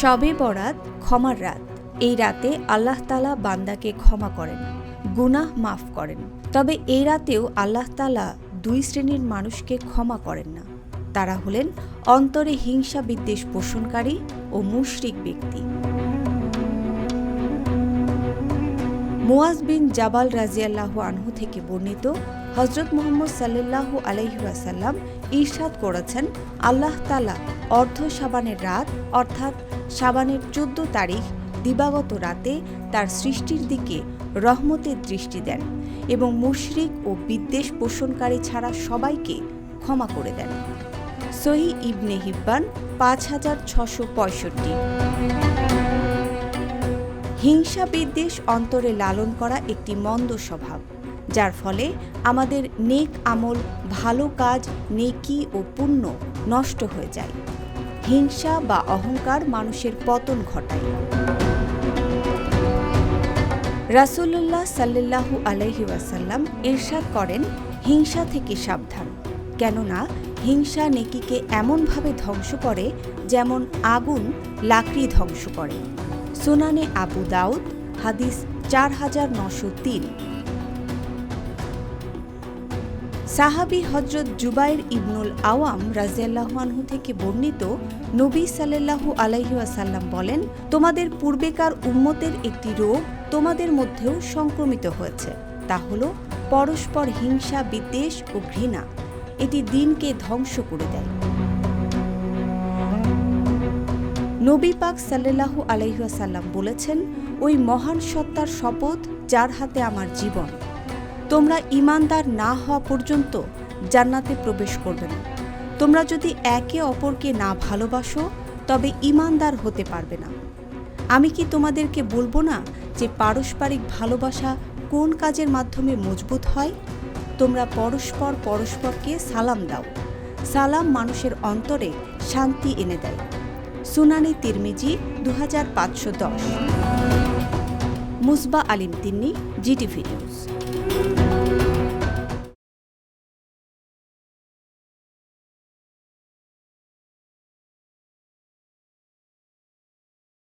শবে বরাত, ক্ষমার রাত। এই রাতে আল্লাহ তালা বান্দাকে ক্ষমা করেন, গুনাহ মাফ করেন। তবে এই রাতেও আল্লাহ তালা দুই শ্রেণির মানুষকে ক্ষমা করেন না। তারা হলেন অন্তরে হিংসা বিদ্বেষ পোষণকারী ও মুশরিক ব্যক্তি। মুয়াজ বিন জাবাল রাজিয়াল্লাহু আনহু থেকে বর্ণিত হজরত মোহাম্মদ সাল্লাল্লাহু আলাইহাসাল্লাম ঈর্ষাদ করেছেন, আল্লাহ তালা অর্ধ সাবানের রাত, অর্থাৎ সাবানের চোদ্দ তারিখ দিবাগত রাতে তার সৃষ্টির দিকে রহমতের দৃষ্টি দেন এবং মুশরিক ও বিদ্বেষ পোষণকারী ছাড়া সবাইকে ক্ষমা করে দেন। সহি ইবনে হিব্বান পাঁচ হাজার ছশো পঁয়ষট্টি। হিংসা বিদ্বেষ অন্তরে লালন করা একটি মন্দ স্বভাব। যার ফলে আমাদের নেক আমল, ভালো কাজ, নেকি ও পুণ্য নষ্ট হয়ে যায়। হিংসা বা অহংকার মানুষের পতন ঘটায়। রাসূলুল্লাহ সাল্লাল্লাহু আলাইহি ওয়াসাল্লাম ইরশাদ করেন, হিংসা থেকে সাবধান। কেননা, হিংসা নেকিকে এমনভাবে ধ্বংস করে যেমন আগুন লাকড়ি ধ্বংস করে। সুনানে আবু দাউদ, হাদিস চার হাজার নশো তিন। সাহাবি হজরত জুবাইর ইবনুল আওয়াম রাজিয়াল্লাহু থেকে বর্ণিত নবী সাল্লাল্লাহু আলাইহি ওয়াসাল্লাম বলেন, তোমাদের পূর্বেকার উম্মতের একটি রোগ তোমাদের মধ্যেও সংক্রমিত হয়েছে। তা হল পরস্পর হিংসা, বিদ্বেষ ও ঘৃণা। এটি দিনকে ধ্বংস করে দেয়। নবী পাক সাল্লাল্লাহু আলাইহাসাল্লাম বলেছেন, ওই মহান সত্তার শপথ যার হাতে আমার জীবন তোমরা ইমানদার না হওয়া পর্যন্ত জান্নাতে প্রবেশ করবে না। তোমরা যদি একে অপরকে না ভালোবাসো, তবে ইমানদার হতে পারবে না। আমি কি তোমাদেরকে বলব না যে পারস্পরিক ভালোবাসা কোন কাজের মাধ্যমে মজবুত হয়? তোমরা পরস্পর পরস্পরকে সালাম দাও। সালাম মানুষের অন্তরে শান্তি এনে দেয়। সুনানি তিরমিজি দু হাজার পাঁচশো দশ। Musba Alim Tinni, GTV news. Thank you.